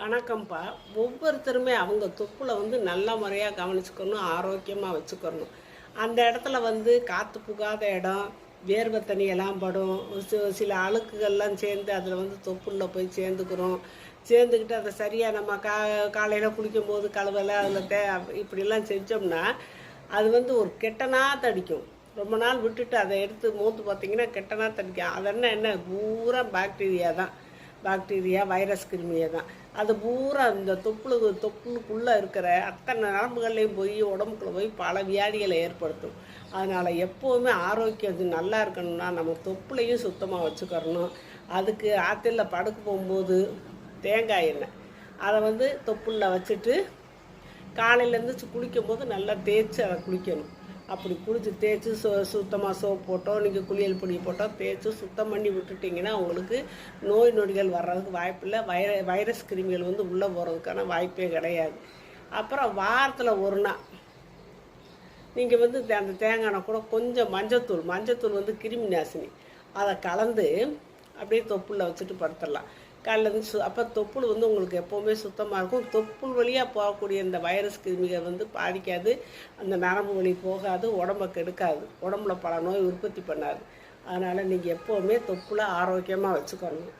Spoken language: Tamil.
வணக்கம்ப்பா. ஒவ்வொருத்தருமே அவங்க தொப்புளை வந்து நல்ல முறையாக கவனிச்சுக்கணும் ஆரோக்கியமாக வச்சுக்கணும். அந்த இடத்துல வந்து காற்று புகாத இடம் வேர்வை தண்ணியெல்லாம் படும். சில அழுக்குகள்லாம் சேர்ந்து அதில் வந்து தொப்புளில் போய் சேர்ந்துக்கிறோம். சேர்ந்துக்கிட்டு அதை சரியாக நம்ம கா காலையில் குளிக்கும் போது கழுவலை அதில் தே இப்படிலாம் செஞ்சோம்னா அது வந்து ஒரு கெட்டனா தடிக்கும் ரொம்ப நாள் விட்டுட்டு அதை எடுத்து மூத்து பார்த்தீங்கன்னா கெட்டனா தடிக்கும் அடிக்கும். அதென்ன என்ன? பூரா பாக்டீரியா தான். பாக்டீரியா வைரஸ் கிருமியை தான். அது பூரா இந்த தொப்புளு தொப்புளுக்குள்ளே இருக்கிற அத்தனை நரம்புகள்லையும் போய் உடம்புக்குள்ளே போய் பல வியாதிகளை ஏற்படுத்தும். அதனால் எப்போவுமே ஆரோக்கியம் நல்லா இருக்கணும்னா நம்ம தொப்புளையும் சுத்தமாக வச்சுக்கிறணும். அதுக்கு ஆற்றுல படுக்க போகும்போது தேங்காய் எண்ணெய். அதை வந்து தொப்புளில் வச்சுட்டு காலையிலேருந்து குளிக்கும் போது நல்லா தேய்ச்சி அதை குளிக்கணும். அப்படி குளிச்சு தேய்ச்சி சு சுத்தமாக சோப் போட்டோ நீங்கள் குளியல் பொடி போட்டோ தேய்ச்சி சுத்தம் பண்ணி விட்டுட்டிங்கன்னா உங்களுக்கு நோய் நொடிகள் வர்றதுக்கு வாய்ப்பில்லை வைர வைரஸ் கிருமிகள் வந்து உள்ளே போகிறதுக்கான வாய்ப்பே கிடையாது. அப்புறம் வாரத்தில் ஒரு நாள் நீங்கள் வந்து தே- அந்த தேங்காய் எண்ணெய் கூட கொஞ்சம் மஞ்சத்தூள் மஞ்சத்தூள் வந்து கிருமி நாசினி. அதை கலந்து அப்படியே தொப்புளில் வச்சுட்டு படுத்துடலாம். காலைல இருந்து சு அப்போ தொப்புள் வந்து உங்களுக்கு எப்போவுமே சுத்தமாக இருக்கும். தொப்புள் வழியாக போகக்கூடிய இந்த வைரஸ் கிருமிகள் வந்து பாதிக்காது. அந்த நரம்பு வழி போகாது உடம்ப கெடுக்காது. உடம்புல பல நோய் உற்பத்தி பண்ணாது. அதனால் நீங்கள் எப்போவுமே தொப்புளை ஆரோக்கியமாக வச்சுக்கணும்